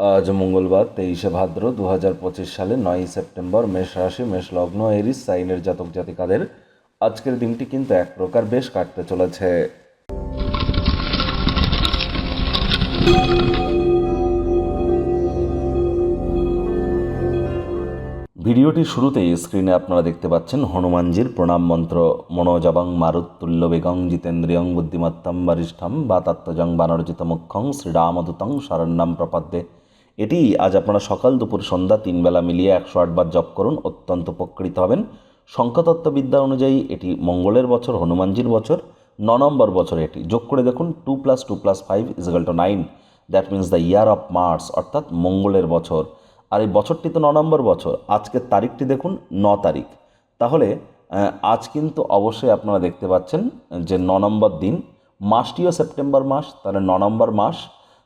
আজ মঙ্গলবার, তেইশে ভাদ্র দু হাজার পঁচিশ সালে নয়ই সেপ্টেম্বর মেষ রাশি, মেষ লগ্ন, এরিস, সাইনের জাতক জাতিকাদের আজকের দিনটি কিন্তু এক প্রকার বেশ কাটতে চলেছে। ভিডিওটি শুরুতেই স্ক্রিনে আপনারা দেখতে পাচ্ছেন হনুমানজির প্রণাম মন্ত্র। মনোজবং মারুত্তুল্য বেগং জিতেন্দ্রিয়ং বুদ্ধিমত্তম বরিষ্ঠম বা তত্ত্বজং বানরজিত মুখ্যং শ্রীরামদূতং শরণ্যাম প্রপদ্যে। এটি আজ আপনারা সকাল দুপুর সন্ধ্যা তিন বেলা মিলিয়ে একশো আটবার জপ করুন, অত্যন্ত উপকৃত হবেন। সংখ্যাতত্ত্ববিদ্যা অনুযায়ী এটি মঙ্গলের বছর, হনুমানজির বছর, ন নম্বর বছর এটি। যোগ করে দেখুন, two plus two plus five equal to nine. That means the year of Mars অর্থাৎ মঙ্গলের বছর। আর এই বছরটি তো ন নম্বর বছর, আজকের তারিখটি দেখুন, ন তারিখ। তাহলে আজ কিন্তু অবশ্যই আপনারা দেখতে পাচ্ছেন যে ন নম্বর দিন, মাসটিও সেপ্টেম্বর মাস, তাহলে ন নম্বর মাস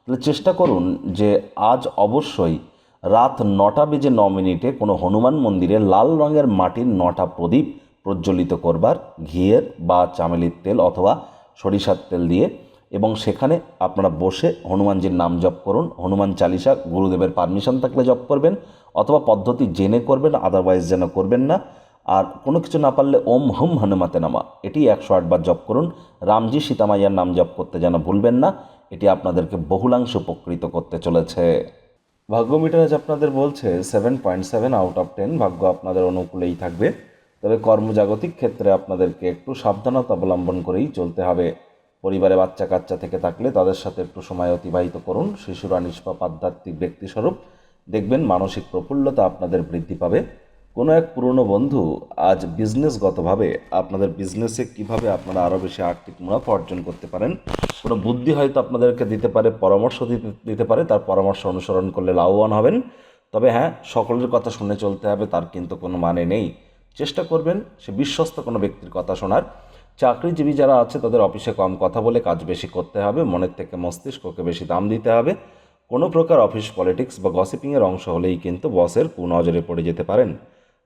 তাহলে চেষ্টা করুন যে আজ অবশ্যই রাত নটা বেজে ন মিনিটে কোনো হনুমান মন্দিরে লাল রঙের মাটির নটা প্রদীপ প্রজ্বলিত করবার ঘিয়ের বা চামেলির তেল অথবা সরিষার তেল দিয়ে এবং সেখানে আপনারা বসে হনুমানজির নাম জপ করুন, হনুমান চালিসা গুরুদেবের পারমিশন থাকলে জপ করবেন অথবা পদ্ধতি জেনে করবেন আদারওয়াইজ যেন করবেন না। আর কোনো কিছু না পারলে ওম হুম হনুমাতে নামা। এটি একশো আটবার জপ করুন। রামজি সীতামাইয়ার নাম জপ করতে যেন ভুলবেন না, এটি আপনাদেরকে বহুলাংশ উপকৃত করতে চলেছে। ভাগ্য মিটার আজ আপনাদের বলছে seven point seven out of ten ভাগ্য আপনাদের অনুকূলেই থাকবে। তবে কর্মজাগতিক ক্ষেত্রে আপনাদেরকে একটু সাবধানতা অবলম্বন করেই চলতে হবে। পরিবারে বাচ্চা কাচ্চা থেকে থাকলে তাদের সাথে একটু সময় অতিবাহিত করুন। শিশুরা নিষ্পাপ, আধ্যাত্মিক ব্যক্তিস্বরূপ। দেখবেন মানসিক প্রফুল্লতা আপনাদের বৃদ্ধি পাবে। কোনো এক পুরনো বন্ধু আজ বিজনেসগতভাবে আপনাদের বিজনেসে কীভাবে আপনারা আরও বেশি আর্থিক মুনাফা অর্জন করতে পারেন, কোনো বুদ্ধি হয়তো আপনাদেরকে দিতে পারে, পরামর্শ দিতে দিতে পারে, তার পরামর্শ অনুসরণ করলে লাভবান হবেন। তবে হ্যাঁ সকলের কথা শুনে চলতে হবে, তার কিন্তু কোনো মানে নেই। চেষ্টা করবেন, সে বিশ্বস্ত কোনো ব্যক্তির কথা শোনার। চাকরিজীবী যারা আছে, তাদের অফিসে কম কথা বলে কাজ বেশি করতে হবে, মনের থেকে মস্তিষ্ককে বেশি দাম দিতে হবে। কোনো প্রকার অফিস পলিটিক্স বা গসিপিংয়ের অংশ হলেই কিন্তু বসের কুনজরে পড়ে যেতে পারেন।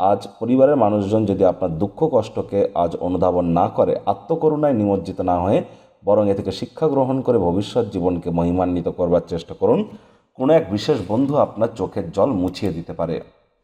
আজ পরিবারের মানুষজন যদি আপনার দুঃখ কষ্টকে আজ অনুধাবন না করে, আত্মকরুণায় নিমজ্জিত না হয়ে বরং এ থেকে শিক্ষা গ্রহণ করে ভবিষ্যৎ জীবনকে মহিমান্বিত করবার চেষ্টা করুন, কোনো এক বিশেষ বন্ধু আপনার চোখের জল মুছিয়ে দিতে পারে।